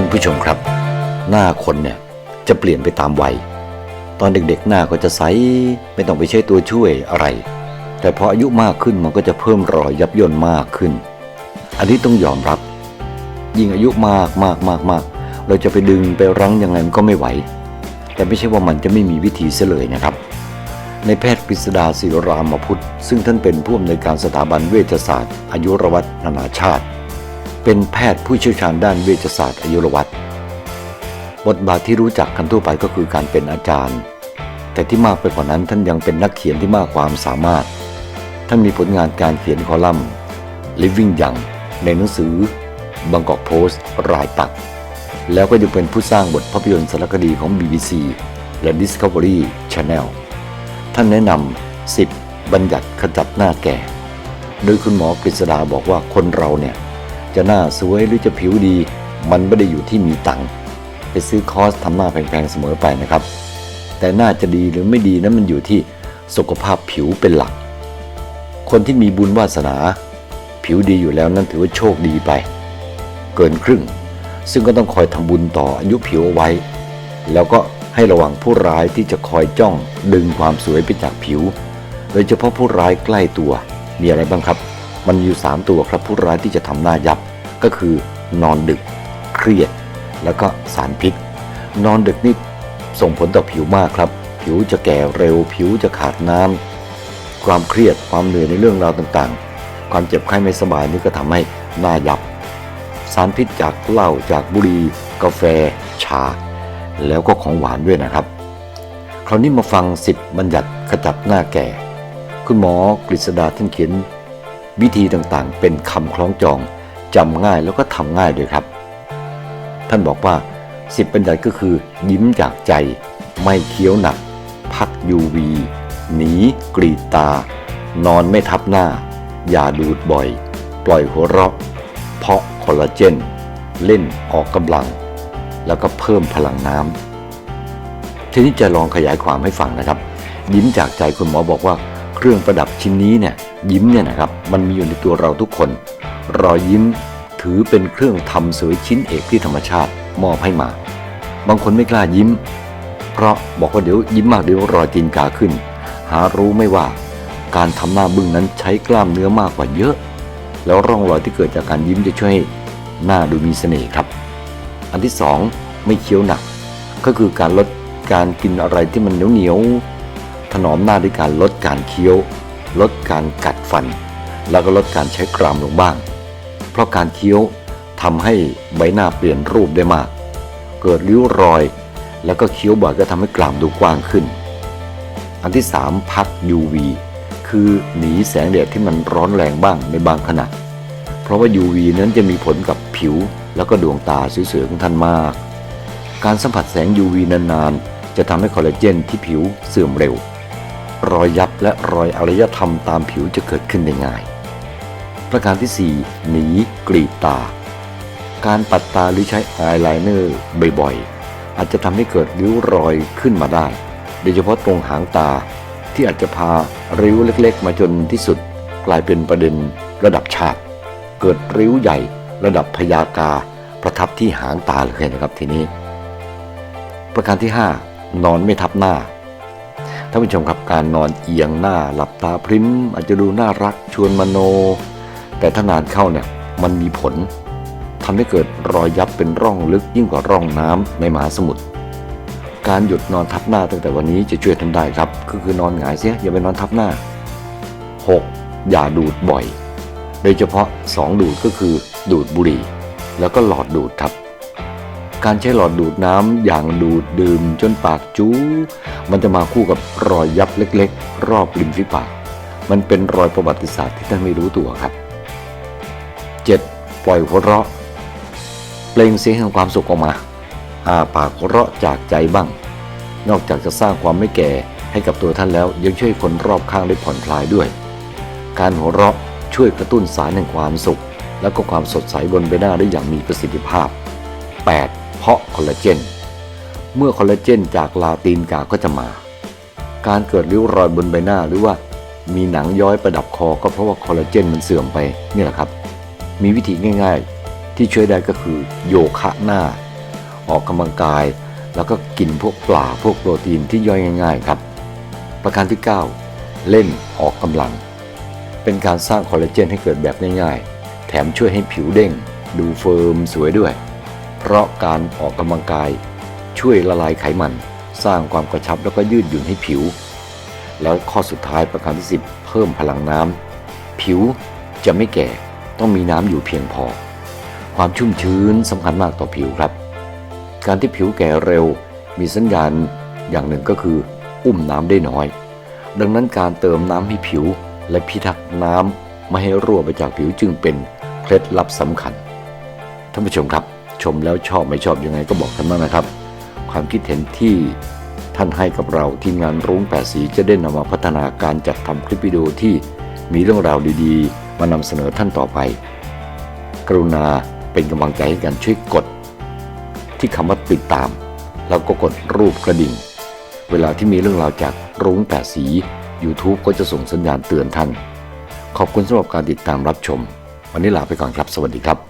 ท่านผู้ชมครับ หน้าคนเนี่ยจะเปลี่ยนไปตามวัย ตอนเด็กๆหน้าก็จะใสไม่ต้องไปใช้ตัวช่วยอะไร แต่พออายุมากขึ้นมันก็จะเพิ่มรอยยับย่นมากขึ้น อันนี้ต้องยอมรับ ยิ่งอายุมากมากมากมากเราจะไปดึงไปรั้งยังไงมันก็ไม่ไหว แต่ไม่ใช่ว่ามันจะไม่มีวิธีเสเลยนะครับ ในแพทย์กฤษดาศิรามพุทธซึ่งท่านเป็นผู้อำนวยการสถาบันเวชศาสตร์ อายุรวัตนานาชาติ เป็นแพทย์ผู้เชี่ยวชาญด้านเวชศาสตร์อายุรวัตบทบาทที่รู้จักกันทั่วไปก็คือการเป็นอาจารย์ แต่ที่มากไปกว่านั้นท่านยังเป็นนักเขียนที่มากความสามารถ ท่านมีผลงานการเขียนคอลัมน์ Living Young ในหนังสือบางกอกโพสต์รายปัก แล้วก็ยังเป็นผู้สร้างบทภาพยนตร์สารคดีของ BBC และ Discovery Channel ท่านแนะนำ10 บัญญัติขจัดหน้าแก่ โดยคุณหมอกฤษดาบอกว่าคนเราเนี่ย จะหน้าสวยหรือจะผิวดี มันไม่ได้อยู่ที่มีตังค์ไปซื้อคอร์สทำหน้าแพงๆเสมอไปนะครับ แต่หน้าจะดีหรือไม่ดีนั้นมันอยู่ที่สุขภาพผิวเป็นหลัก คนที่มีบุญวาสนา ผิวดีอยู่แล้วนั่นถือว่าโชคดีไป เกินครึ่ง ซึ่งก็ต้องคอยทำบุญต่ออายุผิวเอาไว้ แล้วก็ให้ระวังผู้ร้ายที่จะคอยจ้องดึงความสวยไปจากผิว โดยเฉพาะผู้ร้ายใกล้ตัวมีอะไรบ้างครับ มันมีอยู่ 3 ตัวครับผู้ร้ายที่จะทำหน้ายับก็คือนอนดึก เครียด แล้วก็สารพิษ นอนดึกนี่ส่งผลต่อผิวมากครับ ผิวจะแก่เร็ว ผิวจะขาดน้ำความเครียดความเหนื่อยในเรื่องราวต่างๆ ความเจ็บไข้ไม่สบายนี่ก็ทำให้หน้ายับ สารพิษจากเหล้าจากบุหรี่กาแฟ ชา แล้วก็ของหวานด้วยนะครับ คราวนี้มาฟัง 10 บัญญัติขจัดหน้าแก่ คุณหมอกฤษดาท่านเขียน วิธีต่างๆ เป็นคำคล้องจองจำง่ายแล้วก็ทำง่ายด้วยครับ ท่านบอกว่า10บัญญัติก็คือ ยิ้มจากใจ ไม่เคี้ยวหนัก พัก UV หนีกรีดตา นอนไม่ทับหน้า อย่าดูดบ่อย ปล่อยหัวเราะ เพาะคอลลาเจน เล่นออกกำลัง แล้วก็เพิ่มพลังน้ำทีนี้จะลองขยายความให้ฟังนะครับ ยิ้มจากใจคุณหมอบอกว่า เครื่องประดับชิ้นนี้เนี่ยยิ้มเนี่ยนะครับมันมีอยู่ในตัวเราทุกคน รอยยิ้มถือเป็นเครื่องทำสวยชิ้นเอกที่ธรรมชาติมอบให้มา บางคนไม่กล้ายิ้ม เพราะบอกว่าเดี๋ยวยิ้มมากเดี๋ยวรอยตีนกาขึ้น หารู้ไม่ว่าการทำหน้าบึ้งนั้นใช้กล้ามเนื้อมากกว่าเยอะ แล้วร่องรอยที่เกิดจากการยิ้มจะช่วยให้หน้าดูมีเสน่ห์ครับ อันที่สองไม่เคี้ยวหนัก ก็คือการลดการกินอะไรที่มันเหนียวเหนียวๆ ถนอมหน้าด้วยการลดการเคี้ยว ลดการกัดฟัน แล้วก็ลดการใช้กรามลงบ้าง เพราะการเคี้ยวทำให้ใบหน้าเปลี่ยนรูปได้มาก เกิดริ้วรอย แล้วก็เคี้ยวบ่อยก็ทำให้กรามดูกว้างขึ้น อันที่ 3 พัก UV คือหนีแสงแดดที่มันร้อนแรงบ้างในบางขณะ เพราะว่า UV นั้นจะมีผลกับผิวแล้วก็ดวงตาสวยๆของท่านมาก การสัมผัสแสง UV นานๆ จะทำให้คอลลาเจนที่ผิวเสื่อมเร็ว รอยยับและรอยอารยธรรมตามผิวจะเกิดขึ้นได้ง่าย ประการที่ 4 หนีกรีดตา การปัดตาหรือใช้อายไลเนอร์บ่อยๆ อาจจะทำให้เกิดริ้วรอยขึ้นมาได้ โดยเฉพาะตรงหางตาที่อาจจะพาริ้วเล็กๆ มาจนที่สุด กลายเป็นประเด็นระดับชาติ เกิดริ้วใหญ่ระดับพยากาประทับที่หางตาเลยนะครับทีนี้ ประการที่ 5 นอนไม่ทับหน้า ท่านผู้ชมครับการนอนเอียงหน้าหลับตาพริ้มอาจจะดูน่ารักชวนมโน แต่ถ้านานเข้าเนี่ยมันมีผลทำให้เกิดรอยยับเป็นร่องลึกยิ่งกว่าร่องน้ำในมหาสมุทรการหยุดนอนทับหน้าตั้งแต่วันนี้จะช่วยท่านได้ครับก็คือนอนหงายเสียอย่าไปนอนทับหน้า 6. อย่าดูดบ่อย โดยเฉพาะ 2 ดูดก็คือดูดบุหรี่ แล้วก็หลอดดูดครับ การใช้หลอดดูดน้ำอย่างดูดดื่มจนปากจู้ มันจะมาคู่กับรอยยับเล็กๆ รอบริมฝีปาก มันเป็นรอยประวัติศาสตร์ที่ท่านไม่รู้ตัวครับ 7. ปล่อยหัวเราะเปล่งเสียงแห่งความสุขออกมาอาปากหัวเราะจากใจบ้าง นอกจากจะสร้างความไม่แก่ให้กับตัวท่านแล้วยังช่วยคนรอบข้างได้ผ่อนคลายด้วย การหัวเราะช่วยกระตุ้นสารแห่งความสุข และก็ความสดใสบนใบหน้าได้อย่างมีประสิทธิภาพ 8. เพาะคอลลาเจน เมื่อคอลลาเจนจากลาตีนกาก็จะมา การเกิดริ้วรอยบนใบหน้าหรือว่ามีหนังย้อยประดับคอก็เพราะว่าคอลลาเจนมันเสื่อมไปนี่แหละครับ มีวิธีง่ายๆ ที่ช่วยได้ก็คือโยคะหน้า ออกกำลังกาย แล้วก็กินพวกปลาพวกโปรตีนที่ย่อยง่าย ๆ ครับ ประการที่ 9 เล่นออกกำลัง เป็นการสร้างคอลลาเจนให้เกิดแบบง่าย ๆ แถมช่วยให้ผิวเด้ง ดูเฟิร์มสวยด้วย เพราะการออกกำลังกาย ช่วยละลายไขมัน สร้างความกระชับแล้วก็ยืดหยุ่นให้ผิว แล้วข้อสุดท้ายประการที่ 10 เพิ่มพลังน้ำผิวจะไม่แก่ต้องมีน้ำอยู่เพียงพอ ความชุ่มชื้นสำคัญมากต่อผิวครับ การที่ผิวแก่เร็ว มีสัญญาณอย่างหนึ่งก็คือ อุ้มน้ำได้น้อย ดังนั้นการเติมน้ำให้ผิวและพิทักษ์น้ำไม่ให้รั่วไปจากผิวจึงเป็นเคล็ดลับสำคัญ ท่านผู้ชมครับ ชมแล้วชอบไม่ชอบยังไงก็บอกกันมานะครับ ความคิดเห็นที่ท่านให้กับเราทีมงานรุ้งแปดสีจะได้นำมาพัฒนาการจัดทำคลิปวิดีโอที่มีเรื่องราวดีๆ มานำเสนอท่านต่อไป กรุณาเป็นกำลังใจให้กันช่วยกด ที่คำว่าติดตาม แล้วก็กดรูปกระดิ่ง เวลาที่มีเรื่องราวจากรุ้งแปดสี YouTube ก็จะส่งสัญญาณเตือนท่าน ขอบคุณสำหรับการติดตามรับชม วันนี้ลาไปก่อนครับ สวัสดีครับ